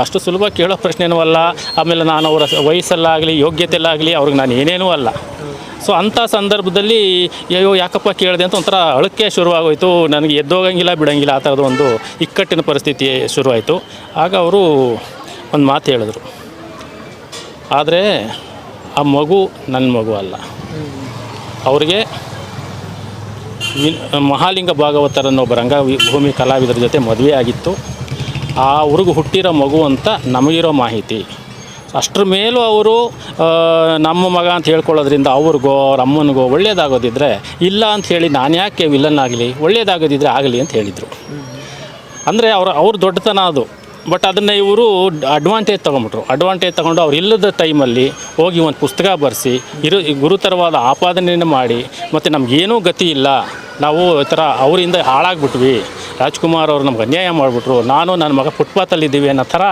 ಅಷ್ಟು ಸುಲಭ ಕೇಳೋ ಪ್ರಶ್ನೆನೂ ಅಲ್ಲ. ಆಮೇಲೆ ನಾನು ಅವರ ವಯಸ್ಸಲ್ಲಾಗಲಿ ಯೋಗ್ಯತೆಯಲ್ಲಾಗಲಿ ಅವ್ರಿಗೆ ನಾನು ಏನೇನೂ ಅಲ್ಲ. ಸೊ ಅಂಥ ಸಂದರ್ಭದಲ್ಲಿ ಅಯ್ಯೋ, ಯಾಕಪ್ಪ ಕೇಳಿದೆ ಅಂತ ಒಂಥರ ಅಳಕ್ಕೆ ಶುರುವಾಗೋಯಿತು. ನನಗೆ ಎದ್ದೋಗಂಗಿಲ್ಲ, ಬಿಡೋಂಗಿಲ್ಲ, ಆ ಥರದ ಒಂದು ಇಕ್ಕಟ್ಟಿನ ಪರಿಸ್ಥಿತಿ ಶುರುವಾಯಿತು. ಆಗ ಅವರು ಒಂದು ಮಾತು ಹೇಳಿದ್ರು. ಆದರೆ, ಆ ಮಗು ನನ್ನ ಮಗು ಅಲ್ಲ. ಅವ್ರಿಗೆ ಮಹಾಲಿಂಗ ಭಾಗವತರನ್ನು ಒಬ್ಬ ರಂಗ ವಿ- ಭೂಮಿ ಕಲಾವಿದರ ಜೊತೆ ಮದುವೆ ಆಗಿತ್ತು ಆ ಹುಡುಗ ಹುಟ್ಟಿರೋ ಮಗು ಅಂತ ನಮಗಿರೋ ಮಾಹಿತಿ. ಅಷ್ಟರ ಮೇಲೂ ಅವರು ನಮ್ಮ ಮಗ ಅಂತ ಹೇಳ್ಕೊಳ್ಳೋದ್ರಿಂದ ಅವ್ರಿಗೋ, ಅವ್ರ ಅಮ್ಮನಿಗೋ ಒಳ್ಳೇದಾಗೋದಿದ್ರೆ ಇಲ್ಲ ಅಂತ ಹೇಳಿ ನಾನು ಯಾಕೆ ವಿಲನ್ ಆಗಲಿ, ಒಳ್ಳೇದಾಗೋದಿದ್ರೆ ಆಗಲಿ ಅಂತ ಹೇಳಿದರು. ಅಂದರೆ ಅವ್ರ ಅವ್ರ ದೊಡ್ಡತನ ಅದು. ಬಟ್ ಅದನ್ನು ಇವರು ಅಡ್ವಾಂಟೇಜ್ ತೊಗೊಂಬಿಟ್ರು. ಅಡ್ವಾಂಟೇಜ್ ತೊಗೊಂಡು ಅವ್ರು ಇಲ್ಲದ ಟೈಮಲ್ಲಿ ಹೋಗಿ ಒಂದು ಪುಸ್ತಕ ಬರೆಸಿ, ಇರು, ಗುರುತರವಾದ ಆಪಾದನೆಯನ್ನು ಮಾಡಿ, ಮತ್ತು ನಮಗೇನೂ ಗತಿ ಇಲ್ಲ. ನಾವು ಈ ಥರ ಅವರಿಂದ ಹಾಳಾಗ್ಬಿಟ್ವಿ. ರಾಜ್ಕುಮಾರ್ ಅವರು ನಮ್ಗೆ ಅನ್ಯಾಯ ಮಾಡಿಬಿಟ್ರು. ನಾನು ನನ್ನ ಮಗ ಫುಟ್ಪಾತಲ್ಲಿದ್ದೀವಿ ಅನ್ನೋ ಥರ